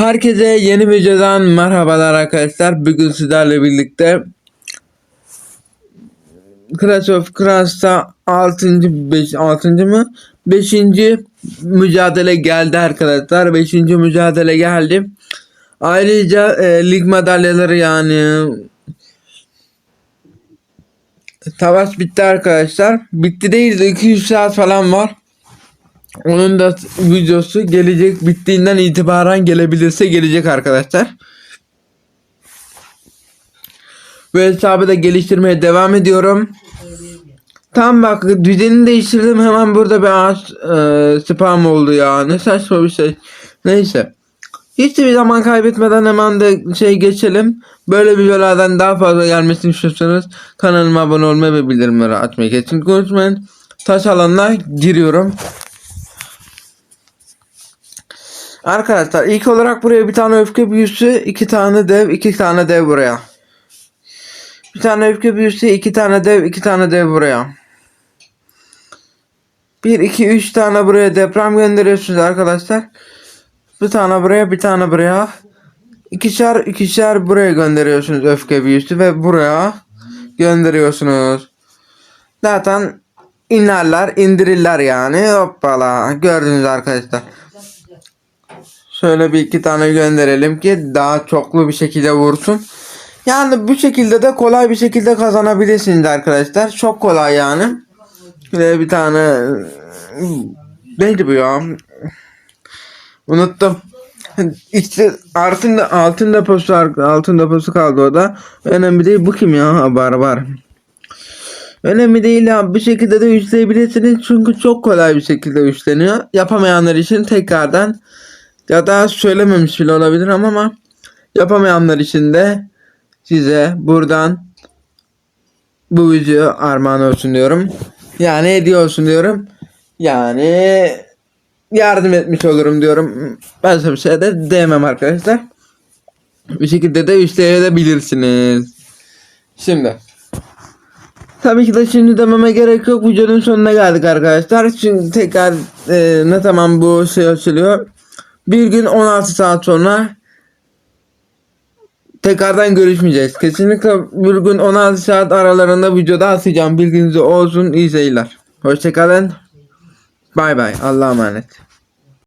Herkese yeni videodan merhabalar arkadaşlar. Bugün sizlerle birlikte Clash of Clans'ta 6. 5 6. mı? 5. mücadele geldi arkadaşlar. 5. mücadele geldi. Ayrıca e, lig madalyaları yani Savaş bitti arkadaşlar. Bitti değil de 200 saat falan var. Onun da videosu gelecek bittiğinden itibaren gelebilirse gelecek arkadaşlar. Bu hesabı da geliştirmeye devam ediyorum. Tam bak düzeni değiştirdim hemen burada bir ağaç e, spam oldu ya. Ne saçma bir şey. Neyse. Hiç bir zaman kaybetmeden hemen de şey geçelim. Böyle videolardan daha fazla gelmesini istiyorsanız kanalıma abone olmayı ve bildirimleri açmayı kesinlikle unutmayın. Taş alanına giriyorum. Arkadaşlar ilk olarak buraya bir tane öfke büyüsü, iki tane dev, iki tane dev buraya. Bir tane öfke büyüsü, iki tane dev, iki tane dev buraya. Bir, iki, üç tane buraya deprem gönderiyorsunuz arkadaşlar. Bir tane buraya, bir tane buraya. İkişer, ikişer buraya gönderiyorsunuz öfke büyüsü ve buraya gönderiyorsunuz. Zaten inerler, indirirler yani. Hoppala. Gördünüz arkadaşlar. Şöyle bir iki tane gönderelim ki daha çoklu bir şekilde vursun. Yani bu şekilde de kolay bir şekilde kazanabilirsiniz arkadaşlar. Çok kolay yani. Ve bir tane neydi bu ya? Unuttum. İşte altın da altın deposu altın deposu kaldı o da. Önemli değil bu kim ya? Barbar. Önemli değil ya. Bu şekilde de üçleyebilirsiniz. Çünkü çok kolay bir şekilde üçleniyor. Yapamayanlar için tekrardan ya da söylememiş bile olabilir ama, ama yapamayanlar için de size buradan bu video armağan olsun diyorum. Yani hediye olsun diyorum. Yani yardım etmiş olurum diyorum. Ben bir şey de diyemem arkadaşlar. Bir şekilde de üstleyebilirsiniz. Şimdi. Tabii ki de şimdi dememe gerek yok. Videonun sonuna geldik arkadaşlar. Çünkü tekrar e, ne zaman bu şey açılıyor. Bir gün 16 saat sonra tekrardan görüşmeyeceğiz. Kesinlikle bir gün 16 saat aralarında videoda atacağım. Bilginiz olsun. İyi seyirler. Hoşçakalın. Bay bay. Allah'a emanet.